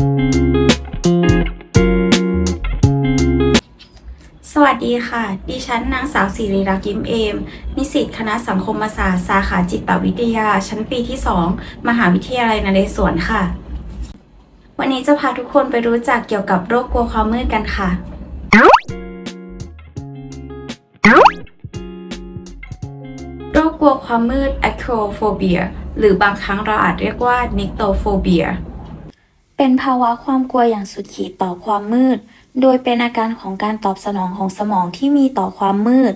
สวัสดีค่ะ ดิฉันนางสาวศิริรักษ์ยิ้มเอม นิสิตคณะสังคมศาสตร์สาขาจิตวิทยา ชั้นปีที่ 2 มหาวิทยาลัยนเรศวรค่ะ วันนี้จะพาทุกคนไปรู้จักเกี่ยวกับโรคกลัวความมืดกันค่ะ โรคกลัวความมืด acrophobia หรือบางครั้งเราอาจเรียกว่า nyctophobia เป็นภาวะความกลัวอย่างสุดขีดต่อความมืด โดยเป็นอาการของการตอบสนองของสมองที่มีต่อความมืด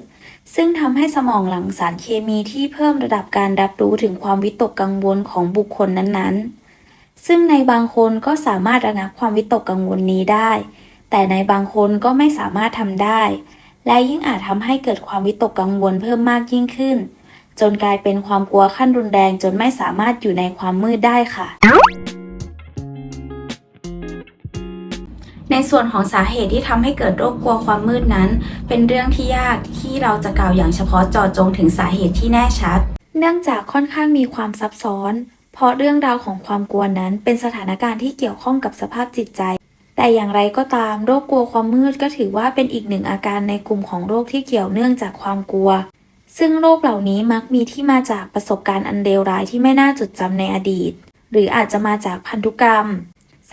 ซึ่งทำให้สมองหลั่งสารเคมีที่เพิ่มระดับการรับรู้ถึงความวิตกกังวลของบุคคลนั้นๆ ซึ่งในบางคนก็สามารถระงับความวิตกกังวลนี้ได้ แต่ในบางคนก็ไม่สามารถทำได้ และยิ่งอาจทำให้เกิดความวิตกกังวลเพิ่มมากยิ่งขึ้น จนกลายเป็นความกลัวขั้นรุนแรงจนไม่สามารถอยู่ในความมืดได้ค่ะ ในส่วนของสาเหตุที่ทำให้เกิดโรคกลัวความมืดนั้น เป็นเรื่องที่ยากที่เราจะกล่าวอย่างเฉพาะเจาะจงถึงสาเหตุที่แน่ชัด เนื่องจากค่อนข้างมีความซับซ้อน เพราะเรื่องราวของความกลัวนั้นเป็นสถานการณ์ที่เกี่ยวข้องกับสภาพจิตใจ แต่อย่างไรก็ตามโรคกลัวความมืดก็ถือว่าเป็นอีกหนึ่งอาการในกลุ่มของโรคที่เกี่ยวเนื่องจากความกลัว ซึ่งโรคเหล่านี้มักมีที่มาจากประสบการณ์อันเลวร้ายที่ไม่น่าจดจำในอดีต หรืออาจจะมาจากพันธุกรรม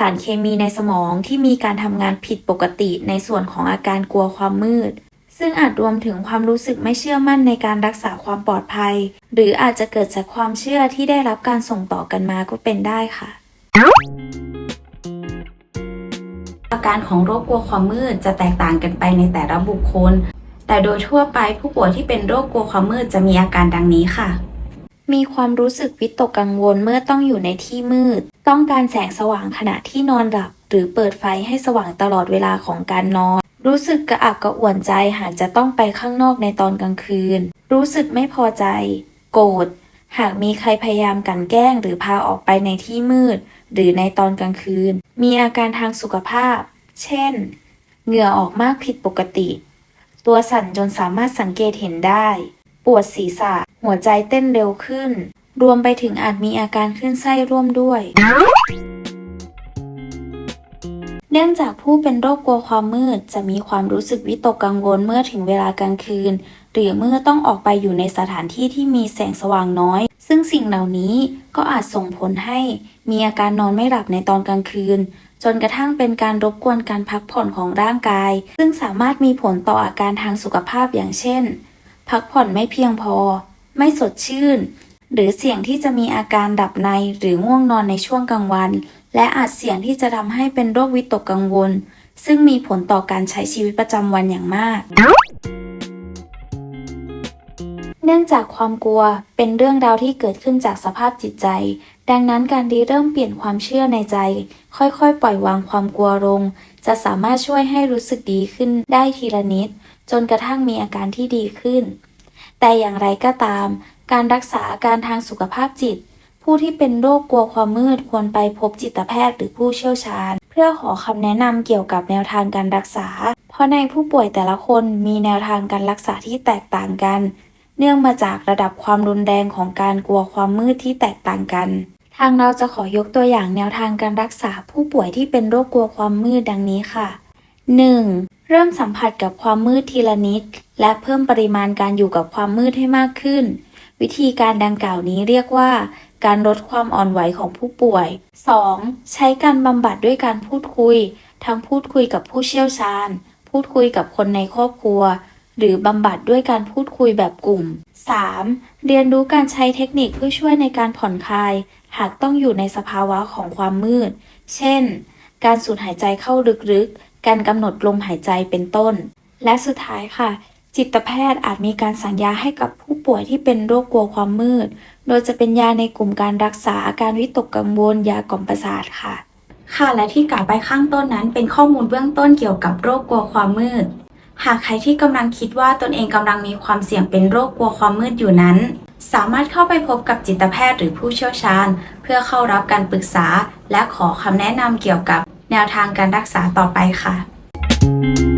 ารเคมีในสมองที่มีการทำงานผิดปกติในส่วนของอาการกลัวความมืด ซึ่งอาจรวมถึงความรู้สึกไม่เชื่อมั่นในการรักษาความปลอดภัย หรืออาจจะเกิดจากความเชื่อที่ได้รับการส่งต่อกันมาก็เป็นได้ค่ะอาการของโรคกลัวความมืดจะแตกต่างกันไปในแต่ละบุคคล แต่โดยทั่วไปผู้ป่วยที่เป็นโรคกลัวความมืดจะมีอาการดังนี้ค่ะ มีความรู้สึกวิตกกังวลเมื่อต้องอยู่ในที่มืด ต้องการแสงสว่างขณะที่นอนหลับ หรือเปิดไฟให้สว่างตลอดเวลาของการนอน รู้สึกกระอักกระอ่วนใจหากจะต้องไปข้างนอกในตอนกลางคืน รู้สึกไม่พอใจ โกรธหากมีใครพยายามกลันแกล้ง หรือพาออกไปในที่มืด หรือในตอนกลางคืน มีอาการทางสุขภาพ เช่น เหงื่อออกมากผิดปกติ ตัวสั่นจนสามารถสังเกตเห็นได้ ปวดศีรษะ หัวใจเต้นเร็วขึ้น รวมไปถึงอาจมีอาการคลื่นไส้ร่วมด้วย เนื่องจากผู้เป็นโรคกลัวความมืด จะมีความรู้สึกวิตกกังวลเมื่อถึงเวลากลางคืน หรือเมื่อต้องออกไปอยู่ในสถานที่ที่มีแสงสว่างน้อย ซึ่งสิ่งเหล่านี้ก็อาจส่งผลให้มีอาการนอนไม่หลับในตอนกลางคืนจนกระทั่งเป็นการรบกวนการพักผ่อนของร่างกาย ซึ่งสามารถมีผลต่ออาการทางสุขภาพอย่างเช่น พักผ่อนไม่เพียงพอ ไม่สดชื่น หรือเสี่ยงที่จะมีอาการดับในหรือง่วงนอนในช่วงกลางวัน และอาจเสี่ยงที่จะทำให้เป็นโรควิตกกังวล ซึ่งมีผลต่อการใช้ชีวิตประจำวันอย่างมาก เนื่องจากความกลัวเป็นเรื่องราวที่เกิดขึ้นจากสภาพจิตใจ ดังนั้นการรีเริ่มเปลี่ยนความเชื่อในใจ ค่อยๆ ปล่อยวางความกลัวลง จะสามารถช่วยให้รู้สึกดีขึ้นได้ทีละนิด จนกระทั่งมีอาการที่ดีขึ้น แต่อย่างไรก็ตาม การรักษาอาการทางสุขภาพจิต ผู้ที่เป็นโรคกลัวความมืดควรไปพบจิตแพทย์หรือผู้เชี่ยวชาญ เพื่อขอคำแนะนำเกี่ยวกับแนวทางการรักษา เพราะในผู้ป่วยแต่ละคนมีแนวทางการรักษาที่แตกต่างกัน เนื่องมาจากระดับความรุนแรงของการกลัวความมืดที่แตกต่างกัน ทางเราจะขอยกตัวอย่างแนวทางการรักษาผู้ป่วยที่เป็นโรคกลัวความมืดดังนี้ค่ะ 1. เริ่มสัมผัสกับความมืดทีละนิด และเพิ่มปริมาณการอยู่กับความมืดให้มากขึ้น วิธีการดังกล่าวนี้เรียกว่า การลดความอ่อนไหวของผู้ป่วย 2. ใช้การบำบัดด้วยการพูดคุย ทั้งพูดคุยกับผู้เชี่ยวชาญ พูดคุยกับคนในครอบครัว หรือบำบัดด้วยการพูดคุยแบบกลุ่ม 3. เรียนรู้การใช้เทคนิคเพื่อช่วยในการผ่อนคลาย หากต้องอยู่ในสภาวะของความมืด เช่น การสูดหายใจเข้าลึกๆ การกำหนดลมหายใจเป็นต้น และสุดท้ายค่ะ จิตแพทย์อาจมีการสั่งยาให้กับผู้ป่วยที่เป็นโรคกลัวความมืด โดยจะเป็นยาในกลุ่มการรักษาอาการวิตกกังวลยากล่อมประสาทค่ะ ค่ะและที่กล่าวไปข้างต้นนั้น เป็นข้อมูลเบื้องต้นเกี่ยวกับโรคกลัวความมืด หากใครที่กำลังคิดว่าตนเองกำลังมีความเสี่ยงเป็นโรคกลัวความมืดอยู่นั้นสามารถเข้าไปพบกับจิตแพทย์หรือผู้เชี่ยวชาญ เพื่อเข้ารับการปรึกษา และขอคำแนะนำเกี่ยวกับ แนวทางการรักษาต่อไปค่ะ